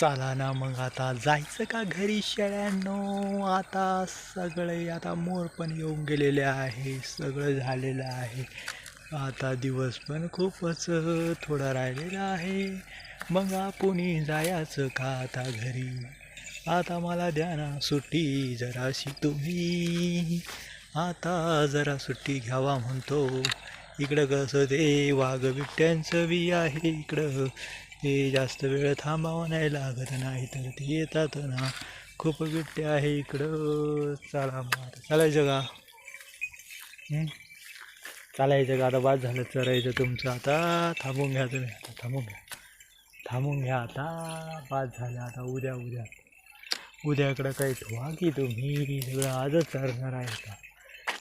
चला ना मग आता जायचं का घरी शेळ्यांनो? आता सगळे आता मोर पण येऊन गेलेले आहे सगळं झालेलं आहे. आता दिवस पण खूपच थोडा राहिलेला आहे. मग आपण जायचं का आता घरी? आता मला द्या ना सुट्टी जराशी तुम्ही. आता जरा सुट्टी घ्यावा म्हणतो. इकडं कसं ते वाघ बिबट्यांचं बी आहे इकडं. ते जास्त वेळ थांबावं नाही लागत नाही तर ते येतात ना खूप बिट्टे आहे इकडं चला मग आता चालायचं का चालायचं का आता बाद झालं चरायचं तुमचं आता थांबून घ्या तुम्ही आता थांबून घ्या थांबून घ्या आता बाद झालं आता उद्या उद्या उद्याकडं काही ठेवा की तुम्ही सगळं आजच चरणार आहे का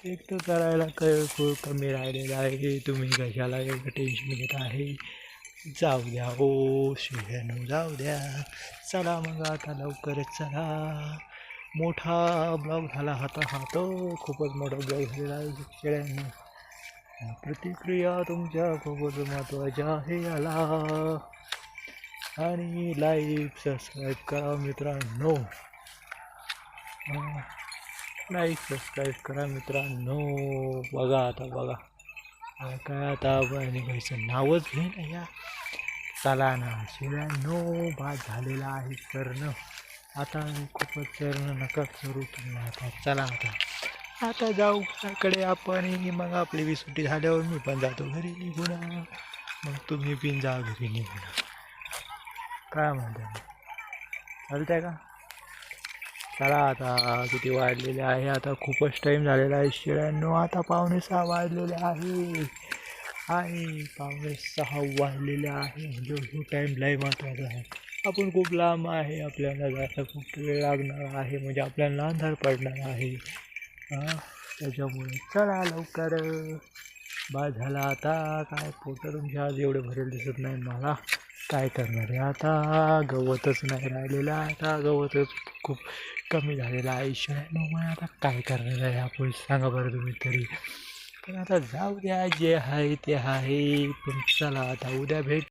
एक तर करायला काही खूप कमी राहिलेलं आहे. तुम्ही कशाला एवढं टेन्शन घेत आहे? जाऊ द्या ओ शिव्यानो जाऊ द्या. चला मग आता लवकरच चला. मोठा ब्लॉग झाला हाता हा तो. खूपच मोठा ब्लॉग झालेला आहे. प्रतिक्रिया तुमच्या खूपच महत्त्वाच्या आहे आला आणि लाईक सबस्क्राईब करा मित्रांनो. लाईक सबस्क्राईब करा मित्रांनो. बघा आता बघा. काय आता बहिणी घ्यायचं नावच घे ना या चला ना शिव्यानो बाद झालेला आहे चरणं. आता खूपच चरणं नका करू तुम्ही आता. चला आता. आता जाऊ. घराकडे आपण मग आपली बी सुट्टी झाल्यावर मी पण जातो घरी निघून. मग तुम्ही पण जा घरी निघून. काय म्हणता? चालतंय का? चला आता किती वाढलेले आहे आता खूपच टाईम झालेला आहे शेळ्यांनो आता पावणे सहा वाढलेले आहे. आहे पावणे सहा वाढलेले आहे. म्हणजे तो टाईम लय महत्त्वाचा आहे. आपण खूप लांब आहे आपल्याला जायला खूप वेळ लागणार आहे. म्हणजे आपल्याला अंधार पडणार आहे. हां त्याच्यामुळे चला लवकर. बा झाला आता. काय फोटो तुमच्या आज एवढे भरेल दिसत नाही मला. काय करणार आहे? आता गवतच नाही राहिलेलं आता गवतच खूप कमी झालेलं आहे. मग आता काय करणार आहे आपण? सांगा बरं तुम्ही तरी. पण आता जाऊ द्या जे आहे ते आहे. पण चला आता उद्या भेट